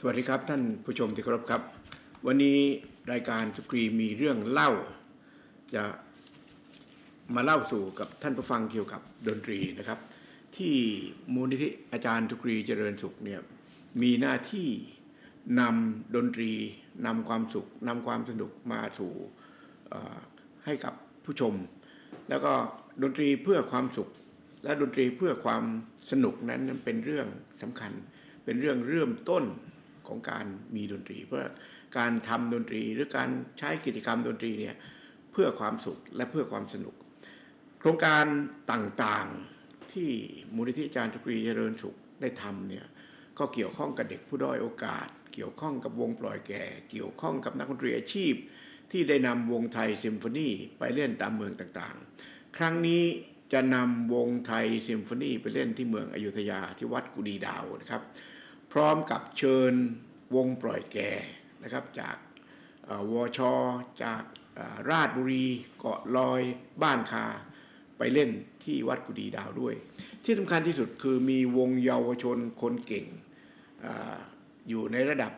สวัสดีครับท่านผู้ชมที่เคารพครับ วันนี้รายการสกรีมีเรื่องเล่า จะมาเล่าสู่กับท่านผู้ฟังเกี่ยวกับดนตรีนะครับ ที่มูลนิธิอาจารย์ทุกรีเจริญสุขเนี่ยมีหน้าที่นำดนตรีนำความสุขนำความสนุกมาสู่ให้กับผู้ชม แล้วก็ดนตรีเพื่อความสุข และดนตรีเพื่อความสนุกนั้นเป็นเรื่องสำคัญ เป็นเรื่องเริ่มต้น ของการมีดนตรี เพื่อการทำดนตรีหรือการใช้กิจกรรมดนตรีเนี่ยเพื่อความสุขและเพื่อความสนุก โครงการต่างๆที่มูลนิธิอาจารย์ทุกรีเจริญสุขได้ทำเนี่ยก็เกี่ยวข้องกับเด็กผู้ด้อยโอกาส เกี่ยวข้องกับวงปล่อยแก่ เกี่ยวข้องกับนักดนตรีอาชีพ ที่ได้นำวงไทยซิมโฟนีไปเล่นตามเมืองต่างๆ ครั้งนี้จะนำวงไทยซิมโฟนีไปเล่นที่เมืองอยุธยาที่วัดกุดีดาวนะครับ ร้อมกับเชิญวงปล่อยแก่นะครับจากเอ่อวชจากราชบุรีเกาะลอยบ้านคาไปเล่นที่วัดกุดีดาวด้วย ที่สำคัญที่สุดคือมีวงเยาวชนคนเก่งออยู่ในระดับ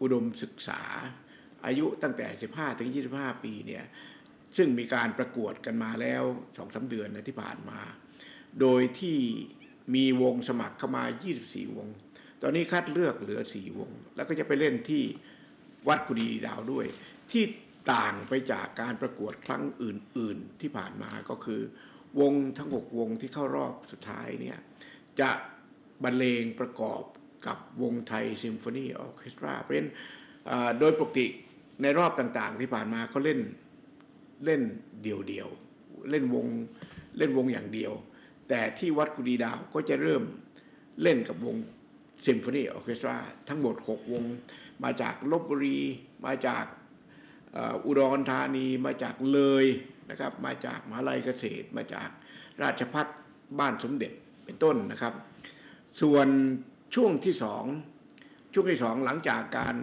อุดมศึกษา อายุตั้งแต่ 15 ถึง 25 ปีเนี่ยซึ่งมีการประกวดกันมาแล้วสองสาเดือนนะที่ผ่านมา โดยที่มีวงสมัครเข้ามา 24 วง ตอนนี้คัดเลือกเหลือ4วง แล้วก็จะไปเล่นที่วัดกุดีดาวด้วย ที่ต่างไปจากการประกวดครั้งอื่น ๆ ที่ผ่านมาก็คือ วงทั้ง6วงที่เข้ารอบสุดท้ายเนี่ยจะบรรเลงประกอบกับวงไทยซิมโฟนีออเคสตราเพราะฉะนั้นโดยปกติในรอบต่างๆ ที่ผ่านมาเขาเล่นเล่นเดี่ยวๆเล่นวงเล่นวงอย่างเดียว แต่ที่วัดกุดีดาวก็จะเริ่มเล่นกับวง ซิมโฟนีออเคสตราทั้งหมด 6 วง มาจากลบบุรี มาจากอุดรธานี มาจากเลยนะครับ มาจากมหาลัยเกษตร มาจากราชพัฒบ้านสมเด็จเป็นต้นนะครับ ส่วนช่วงที่สองช่วงที่สองหลังจากการ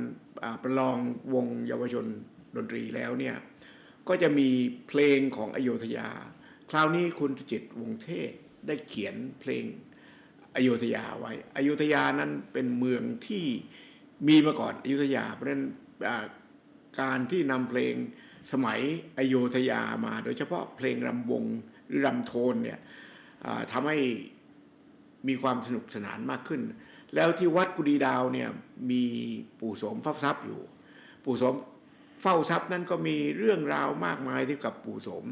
ประลองวงเยาวชนดนตรีแล้วเนี่ยก็จะมีเพลงของอโยธยา คราวนี้คุณจิตวงเทศได้เขียนเพลง อโยธยาไว้ อโยธยานั้นเป็นเมืองที่มีมาก่อนอยุธยา เพราะฉะนั้นการที่นำเพลงสมัยอโยธยามา โดยเฉพาะเพลงรำวงหรือรำโทนเนี่ยอ่าทำให้มีความสนุกสนานมากขึ้น แล้วที่วัดกุดีดาวเนี่ยมีปู่โสมเฝ้าทรัพย์อยู่ ปู่โสมเฝ้าทรัพย์นั้นก็มีเรื่องราวมากมายที่กับปู่โสม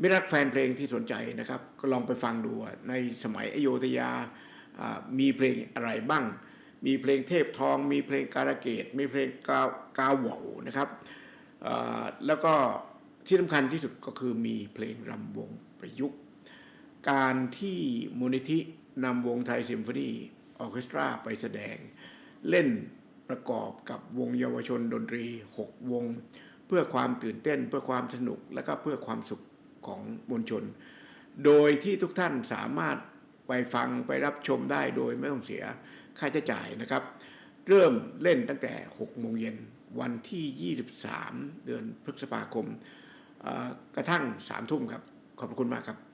มิรักแฟนเพลงที่สนใจนะครับ ก็ลองไปฟังดูในสมัยอโยธยามีเพลงอะไรบ้าง มีเพลงเทพทอง มีเพลงการะเกดมีเพลงกากาวเหวนะครับแล้วก็ที่สำคัญที่สุดก็คือมีเพลงรำวงประยุกต์ การที่มูลนิธินำวงไทยซิมโฟนีออเคสตราไปแสดง เล่นประกอบกับวงเยาวชนดนตรี 6 วง เพื่อความตื่นเต้นเพื่อความสนุกและก็เพื่อความสุข ของมวลชน โดยที่ทุกท่านสามารถไปฟังไปรับชมได้โดยไม่ต้องเสียค่าใช้จ่ายนะครับ เริ่มเล่นตั้งแต่ 6 โมงเย็นวันที่ 23 เดือนพฤษภาคมกระทั่ง 3 ทุ่มครับ ขอบพระคุณมากครับ